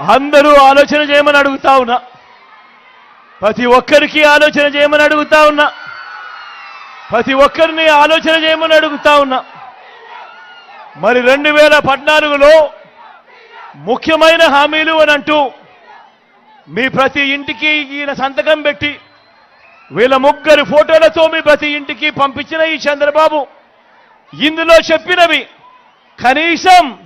అందరూ ఆలోచన చేయమని అడుగుతా ఉన్నా. ప్రతి ఒక్కరికి ఆలోచన చేయమని అడుగుతా ఉన్నా. ప్రతి ఒక్కరిని ఆలోచన చేయమని అడుగుతా ఉన్నా. మరి రెండు వేల పద్నాలుగులో ముఖ్యమైన హామీలు అని అంటూ మీ ప్రతి ఇంటికి ఈయన సంతకం పెట్టి వీళ్ళ ముగ్గురు ఫోటోలతో మీ ప్రతి ఇంటికి పంపించిన ఈ చంద్రబాబు. ఇందులో చెప్పినవి కనీసం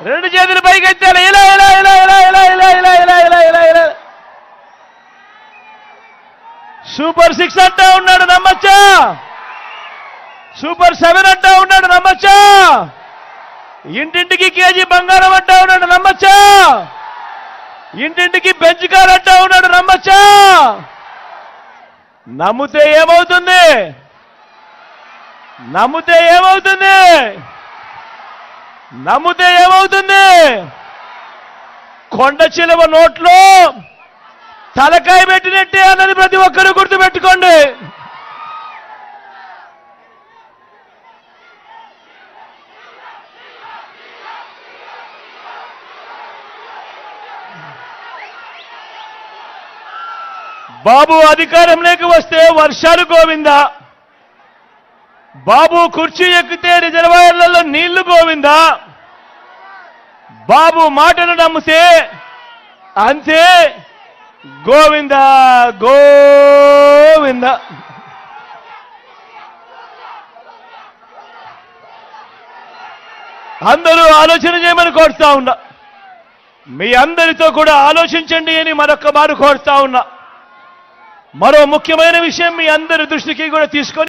రెండు చేతులు పైకి ఎత్తాలి ఇలా ఇలా ఇలా ఇలా ఇలా ఇలా ఇలా ఇలా ఇలా ఇలా ఇలా సూపర్ సిక్స్ అంటా ఉన్నాడు నమ్మచ్చా సూపర్ సెవెన్ అంటా ఉన్నాడు నమ్మచ్చా ఇంటింటికి కేజీ బంగారం అంటా ఉన్నాడు నమ్మచ్చా ఇంటింటికి బెంచ్ కార్ అంటా ఉన్నాడు నమ్మచ్చా నమ్మితే ఏమవుతుంది నమ్మితే ఏమవుతుంది నమ్మితే ఏమవుతుంది? కొండ చిలువ నోట్లో తలకాయ పెట్టినట్టే అన్నది ప్రతి ఒక్కరూ గుర్తుపెట్టుకోండి. బాబు అధికారంలోకి వస్తే వర్షాలు గోవిందా? బాబు కుర్చీ ఎక్కితే రిజర్వాయర్ నీళ్ళు గోవిందా? బాబు మాటను నమ్మితే అంతే. గోవింద గోవింద. అందరూ ఆలోచన చేయమని కోరుతా ఉన్నా. మీ అందరితో కూడా ఆలోచించండి అని మరొక మారు కోరుతా ఉన్నా. మరో ముఖ్యమైన విషయం మీ అందరి దృష్టికి కూడా తీసుకొని